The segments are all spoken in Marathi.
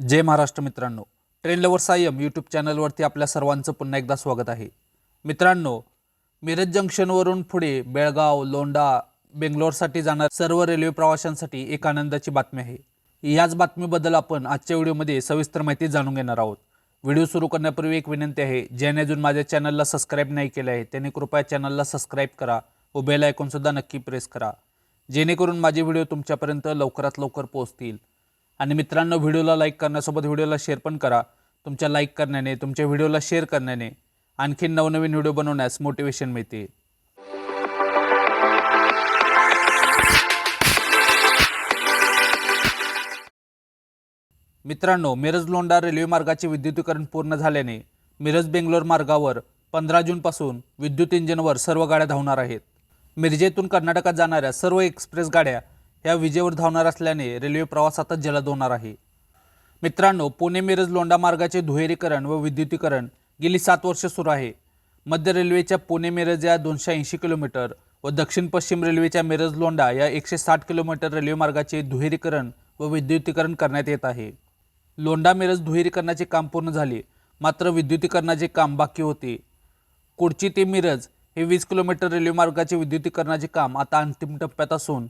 जय महाराष्ट्र मित्रांनो. ट्रेन लवर सायम यूट्यूब चॅनलवरती आपल्या सर्वांचं पुन्हा एकदा स्वागत आहे. मित्रांनो मिरज जंक्शनवरून पुढे बेळगाव लोंडा बेंगलोरसाठी जाणार सर्व रेल्वे प्रवाशांसाठी एक आनंदाची बातमी आहे. याच बातमीबद्दल आपण आजच्या व्हिडिओमध्ये सविस्तर माहिती जाणून घेणार आहोत. व्हिडिओ सुरू करण्यापूर्वी एक विनंती आहे ज्याने अजून माझ्या चॅनलला सबस्क्राईब नाही केलं आहे त्याने कृपया चॅनलला सबस्क्राईब करा व बेल आयकॉनसुद्धा नक्की प्रेस करा. जेणेकरून माझे व्हिडिओ तुमच्यापर्यंत लवकरात लवकर पोहोचतील. आणि मित्रांनो व्हिडिओला लाईक करण्यासोबत व्हिडिओला शेअर पण करा. तुमच्या लाईक करण्याने तुमच्या व्हिडिओला शेअर करण्याने आणखीन नवनवीन व्हिडिओ बनवण्यास मोटिवेशन मिळते. मित्रांनो मिरज लोंडा रेल्वे मार्गाचे विद्युतीकरण पूर्ण झाल्याने मिरज बेंगलोर मार्गावर पंधरा जूनपासून विद्युत इंजिनवर सर्व गाड्या धावणार आहेत. मिरजेतून कर्नाटकात जाणाऱ्या सर्व एक्सप्रेस गाड्या ह्या विजेवर धावणार असल्याने रेल्वे प्रवास आता जलद होणार आहे. मित्रांनो पुणे मिरज लोंढा मार्गाचे दुहेरीकरण व विद्युतीकरण गेली सात वर्ष सुरू आहे. मध्य रेल्वेच्या पुणे मिरज या दोनशे ऐंशी किलोमीटर व दक्षिण पश्चिम रेल्वेच्या मिरज लोंढा या एकशे साठ किलोमीटर रेल्वे मार्गाचे दुहेरीकरण व विद्युतीकरण करण्यात येत आहे. लोंढा मिरज दुहेरीकरणाचे काम पूर्ण झाले मात्र विद्युतीकरणाचे काम बाकी होते. कुडची ते मिरज हे वीस किलोमीटर रेल्वे मार्गाचे विद्युतीकरणाचे काम आता अंतिम टप्प्यात असून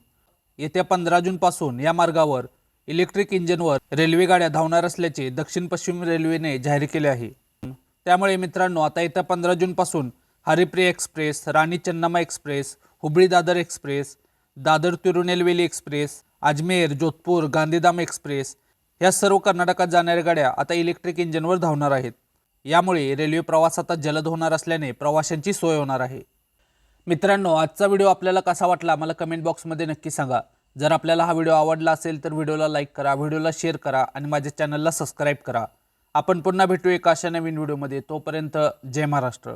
येत्या पंधरा जूनपासून या मार्गावर इलेक्ट्रिक इंजिनवर रेल्वेगाड्या धावणार असल्याचे दक्षिण पश्चिम रेल्वेने जाहीर केले आहे. त्यामुळे मित्रांनो आता येत्या पंधरा जूनपासून Haripriya express Rani Chennamma express Hubli Dadar express Dadar Tirunelveli express Ajmer Jodhpur Gandhidham express या सर्व कर्नाटकात जाणाऱ्या गाड्या आता इलेक्ट्रिक इंजिनवर धावणार आहेत. यामुळे रेल्वे प्रवास आता जलद होणार असल्याने प्रवाशांची सोय होणार आहे. मित्रांनो आजचा व्हिडिओ आपल्याला कसा वाटला मला कमेंट बॉक्समध्ये नक्की सांगा. जर आपल्याला हा व्हिडिओ आवडला असेल तर व्हिडिओला लाईक करा व्हिडिओला शेअर करा आणि माझ्या चॅनलला सबस्क्राईब करा. आपण पुन्हा भेटू एका अशा नवीन व्हिडिओमध्ये. तोपर्यंत जय महाराष्ट्र.